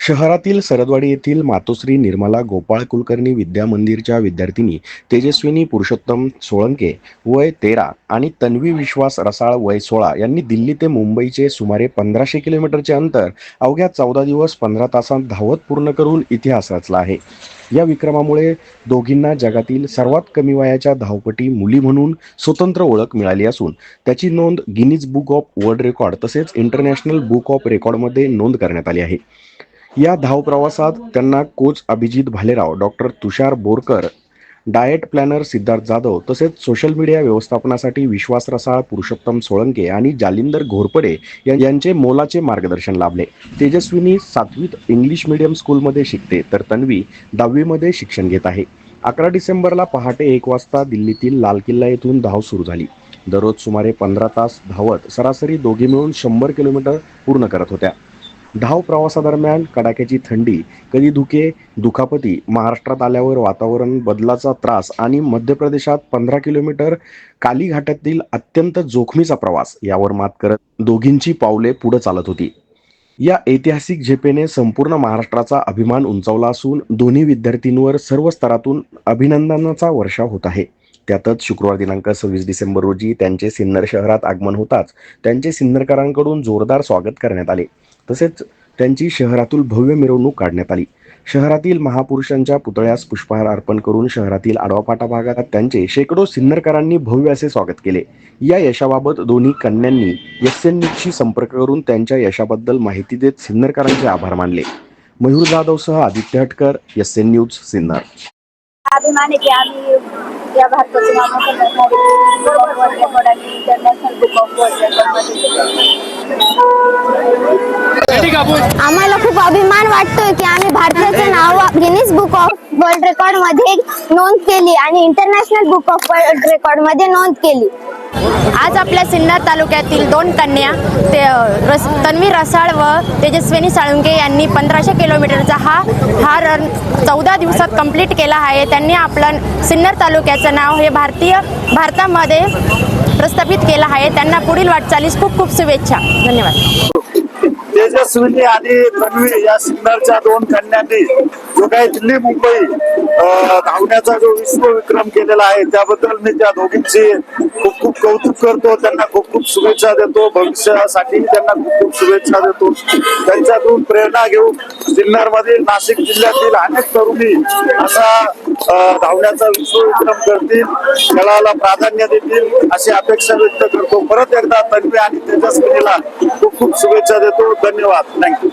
शहरातील सरदवाडी येथील मातोश्री निर्मला गोपाळ कुलकर्णी विद्या मंदिरच्या विद्यार्थिनी तेजस्विनी पुरुषोत्तम सोळंके वय तेरा आणि तन्वी विश्वास रसाळ वय सोळा यांनी दिल्ली ते मुंबईचे सुमारे पंधराशे किलोमीटरचे अंतर अवघ्या चौदा दिवस पंधरा तासांत धावत पूर्ण करून इतिहास रचला आहे. या विक्रमामुळे दोघींना जगातील सर्वात कमी वयाच्या धावपटी मुली म्हणून स्वतंत्र ओळख मिळाली असून त्याची नोंद Guinness book of world record तसेच इंटरनॅशनल बुक ऑफ रेकॉर्डमध्ये नोंद करण्यात आली आहे. या धाव प्रवासात त्यांना coach Abhijit Bhalerao doctor Tushar Borkar diet planner Siddharth Jadhav तसेच सोशल मीडिया व्यवस्थापनासाठी विश्वास रसाळ पुरुषोत्तम सोळंके आणि जालिंदर घोरपडे या- यांचे मोलाचे मार्गदर्शन लाभले. तेजस्विनी सातवीत इंग्लिश मीडियम स्कूलमध्ये शिकते तर तन्वी दहावीमध्ये शिक्षण घेत आहे. अकरा डिसेंबरला पहाटे एक वाजता दिल्लीतील लाल किल्ला येथून धाव सुरू झाली. दररोज सुमारे पंधरा तास धावत सरासरी दोघे मिळून शंभर किलोमीटर पूर्ण करत होत्या. धाव प्रवासादरम्यान कडाक्याची थंडी कधी धुके दुखापती महाराष्ट्रात आल्यावर वातावरण बदलाचा त्रास आणि मध्य प्रदेशात पंधरा किलोमीटर काली घाटातील अत्यंत जोखमीचा प्रवास यावर मात करत दोघींची पावले पुढे चालत होती. या ऐतिहासिक झेपेने संपूर्ण महाराष्ट्राचा अभिमान उंचावला असून दोन्ही विद्यार्थींवर सर्व स्तरातून अभिनंदनाचा वर्षाव होत आहे. त्यातच शुक्रवार दिनांक सव्वीस डिसेंबर रोजी त्यांचे सिन्नर शहरात आगमन होताच त्यांचे सिन्नरकरांकडून जोरदार स्वागत करण्यात आले. तसेच त्यांची शहरातून भव्य मिरवणूक काढण्यात आली. शहरातील महापुरुषांच्या पुतळ्यास पुष्पहार अर्पण करून शहरातील आडवापाटा भागात त्यांचे शेकडो सिन्नरकरांनी भव्य असे स्वागत केले. या यशाबाबत दोन्ही कन्यांनी एस संपर्क करून त्यांच्या यशाबद्दल माहिती देत सिन्नरकरांचे आभार मानले. मयूर जाधवसह आदित्य हटकर एस एन न्यूज सिन्नर. या भारताचे नामांकन वर्ल्ड रेकॉर्ड आणि इंटरनॅशनल बुक ऑफ वर्ल्ड आम्हाला खूप अभिमान वाटतोय की भारताचं नाव गिनीज बुक ऑफ वर्ल्ड रेकॉर्डमध्ये नोंद केली आणि इंटरनॅशनल बुक ऑफ वर्ल्ड रेकॉर्डमध्ये नोंद केली. आज आपल्या सिन्नर तालुक्यातील दोन कन्या ते रस तन्वी रसाळ व तेजस्विनी साळुंके यांनी पंधराशे किलोमीटरचा हा हा रन चौदा दिवसात कंप्लीट केला आहे. त्यांनी आपलं सिन्नर तालुक्याचं नाव हे भारतीय भारतामध्ये प्रस्थापित केलं आहे. त्यांना पुढील वाटचालीस खूप खूप शुभेच्छा. धन्यवाद. तेजस्विनी आणि तन्वी या सिग्नलच्या दोन कन्यांनी. जो काही दिल्ली मुंबई धावण्याचा जो विश्व विक्रम केलेला आहे त्याबद्दल मी त्या दोघींची खूप खूप कौतुक करतो. त्यांना खूप खूप शुभेच्छा देतो. भविष्यासाठी त्यांना खूप खूप शुभेच्छा देतो. त्यांच्यातून प्रेरणा घेऊन सिन्नर मधील नाशिक जिल्ह्यातील अनेक तरुणी असा धावण्याचा विश्वविक्रम करतील खेळाला प्राधान्य देतील अशी अपेक्षा व्यक्त करतो. परत एकदा तन्वी आणि तेजस्विनीला खूप खूप शुभेच्छा देतो. धन्यवाद. थँक्यू